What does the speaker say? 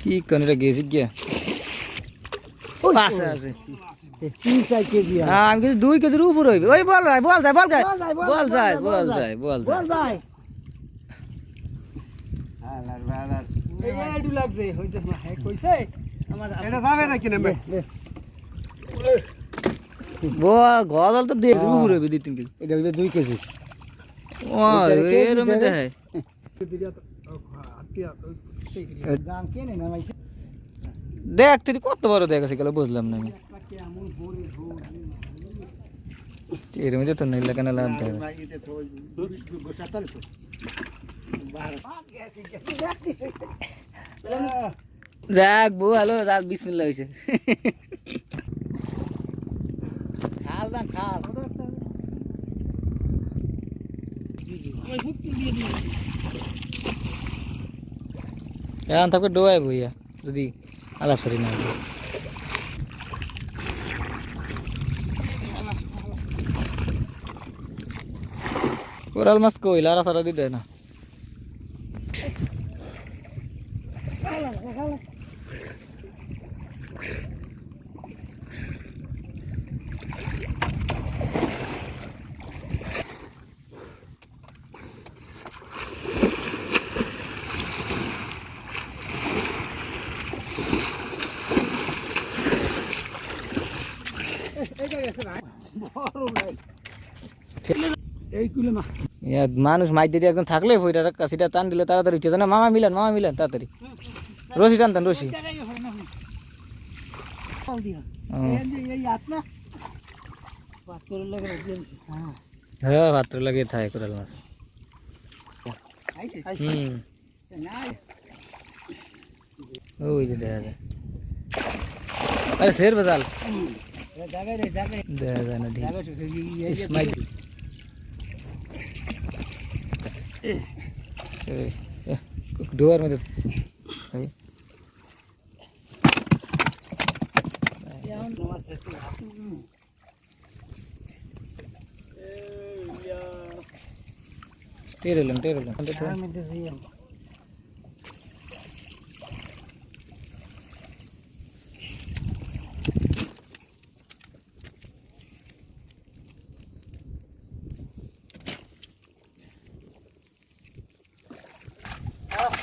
কি কেন এটা গেছি গিয়া আছে হ্যাঁ, আমি কিছু দুই কেজির উপর হইবে ওই বল যায় বল যায় বল যায় বল যায় বল যায় বল যায় গজাল তো দুই কেজির উপর হইবে দুই তিন কেজি এটা হইবে দুই কেজি ও এরম দেখে দাম দি কত বড় দেখেছে গেল, বুঝলাম না আমি। এর মধ্যে তো নীলা কেন লাভ দেবে যাক বউ হ্যালো যাক বিসমিল্লা হয়েছে খাল না, খাল। এখন থাকবে ডোবায় বইয়া, যদি আলাপ সারি না। কোরাল মাছ কইল আর সারা দিতে না। মানুষ মাইর দিয়ে একদম থাকলে ফইটা কাছিটা টান দিলে তাড়াতাড়ি উঠে যায় না মামা মিলান মামা মিলান তাড়াতাড়ি রশি টানতেন রশি ও, এই আত না পাথর লাগে হ্যাঁ হ্যাঁ ভাত্র লাগিয়ে থাকে কোরাল মাছ আইছে হুম ওই যে দেখা যায় আরে শের বাজাল জায়গায় রে জায়গায় দেখা যায় না ঠিক জায়গায় ইস, মাইর দি। এই, এ, ডোয়ার মধ্যে এই, টের